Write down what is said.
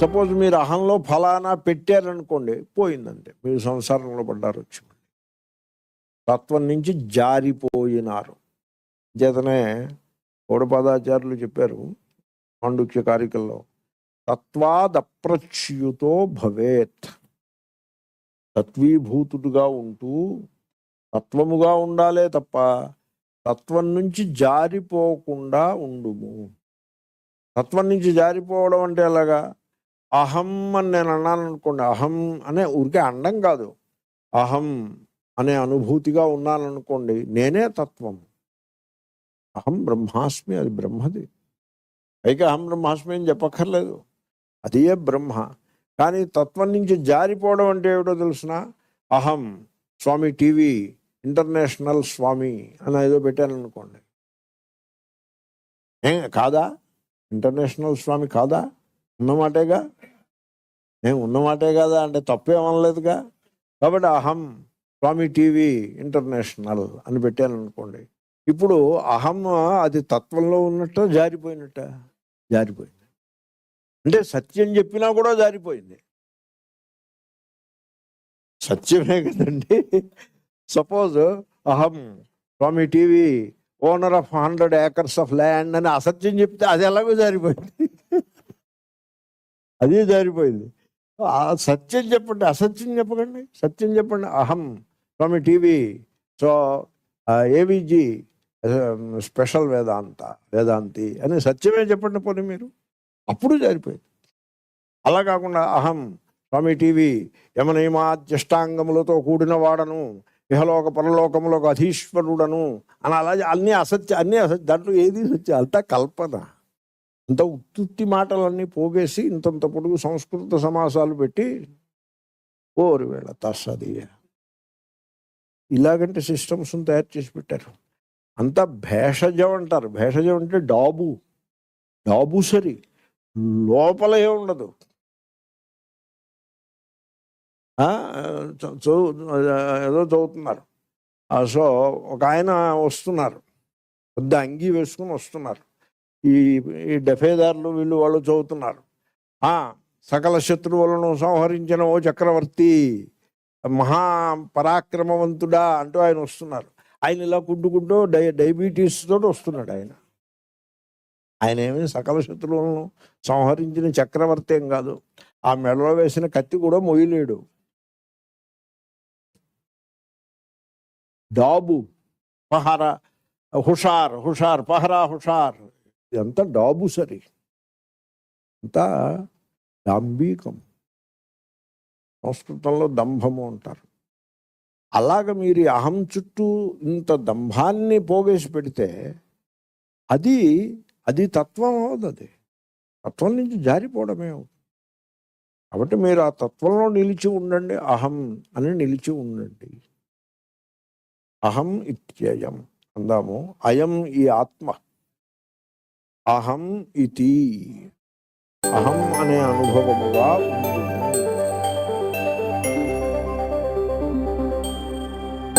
Suppose మీరు అహంలో ఫలానా పెట్టారనుకోండి పోయిందంటే మీరు సంసారంలో పడ్డారు వచ్చి తత్వం నుంచి జారిపోయినారు. చేతనే గౌడపాదాచార్యులు చెప్పారు పాండుక్య కారికల్లో తత్వాదప్రచ్యుతో భవేత్. తత్వీభూతుడుగా ఉంటూ తత్వముగా ఉండాలే తప్ప తత్వం నుంచి జారిపోకుండా ఉండుము. తత్వం నుంచి జారిపోవడం అంటే ఎలాగా? అహం అని నేను అన్నాను అనుకోండి అహం అనే ఊరికే అండం కాదు. అహం అనే అనుభూతిగా ఉన్నాననుకోండి నేనే తత్వం. అహం బ్రహ్మాస్మి అది బ్రహ్మది. పైగా అహం బ్రహ్మాస్మి అని చెప్పక్కర్లేదు. అదే బ్రహ్మ. కానీ తత్వం నుంచి జారిపోవడం అంటే ఏమిటో తెలిసిన? అహం స్వామి టీవీ ఇంటర్నేషనల్ స్వామి అని ఏదో పెట్టాను అనుకోండి ఏ కాదా? ఇంటర్నేషనల్ స్వామి కాదా? ఉన్నమాటేగా? నేను ఉన్నమాటే కదా అంటే తప్పేమనలేదుగా కాబట్టి అహం స్వామి టీవీ ఇంటర్నేషనల్ అని పెట్టాను అనుకోండి ఇప్పుడు అహం అది తత్వంలో ఉన్నట్ట జారిపోయినట్ట? జారిపోయింది. అంటే సత్యం చెప్పినా కూడా జారిపోయింది. సత్యమే కదండి. సపోజ్ అహం స్వామి TV owner of hundred acres of land అని అసత్యం చెప్తే అది ఎలాగో జారిపోయింది. అది జారిపోయింది. సత్యం చెప్పండి అసత్యం చెప్పకండి. సత్యం చెప్పండి అహం. స్వామి టీవీ సో ఏవిజీ స్పెషల్ వేదాంత వేదాంతి అని సత్యమే చెప్పండి పోనీ మీరు. అప్పుడు జారిపోయింది అలా కాకుండా అహం స్వామి టీవీ యమనియమాధ్యష్టాంగములతో కూడిన వాడను ఇహలోక పరలోకములకు అధీశ్వరుడను అని అలా అన్ని అసత్య అన్ని అసత్య దాంట్లో ఏది సత్యం? అంతా కల్పన. అంత ఉత్తుత్తి మాటలన్నీ పోగేసి ఇంతంత పొడుగు సంస్కృత సమాసాలు పెట్టి ఓరి వేళ తస్సది. ఇలాగంటే సిస్టమ్స్ తయారు చేసి పెట్టారు. అంతా భేషజం అంటారు. భేషజం అంటే డాబు. డాబు సరి. లోపల ఏ ఉండదు. చదువు ఏదో చదువుతున్నారు. ఆ, సో ఒక ఆయన వస్తున్నారు. పెద్ద అంగీ వేసుకుని వస్తున్నారు. ఈ ఈ డఫేదారులు వీళ్ళు వాళ్ళు చదువుతున్నారు. సకల శత్రువులను సంహరించిన ఓ చక్రవర్తి మహా పరాక్రమవంతుడా అంటూ ఆయన వస్తున్నారు. ఆయన ఇలా కుట్టుకుంటూ డై డయాబెటీస్ తోటి వస్తున్నాడు ఆయన. ఆయన ఏమి సకల శత్రువులను సంహరించిన చక్రవర్తి ఏం కాదు. ఆ మెడలో వేసిన కత్తి కూడా మొయ్యలేడు. డాబు పహరా హుషార్ హుషార్ పహరా హుషార్ ఇదంతా డాబు సరి. అంతా డాంబీకం. సంస్కృతంలో దంభము అంటారు. అలాగ మీరు అహం చుట్టూ ఇంత దంభాన్ని పోగేసి పెడితే అది అది తత్వం అవదు అది. తత్వం నుంచి జారిపోవడమే అవుతుంది. కాబట్టి మీరు ఆ తత్వంలో నిలిచి ఉండండి అహం అని నిలిచి ఉండండి. అహం ఇత్యయం అందాము. అయం ఈ ఆత్మ. అహం ఇది అహం అనే అనుభవముగా ఉంటుంది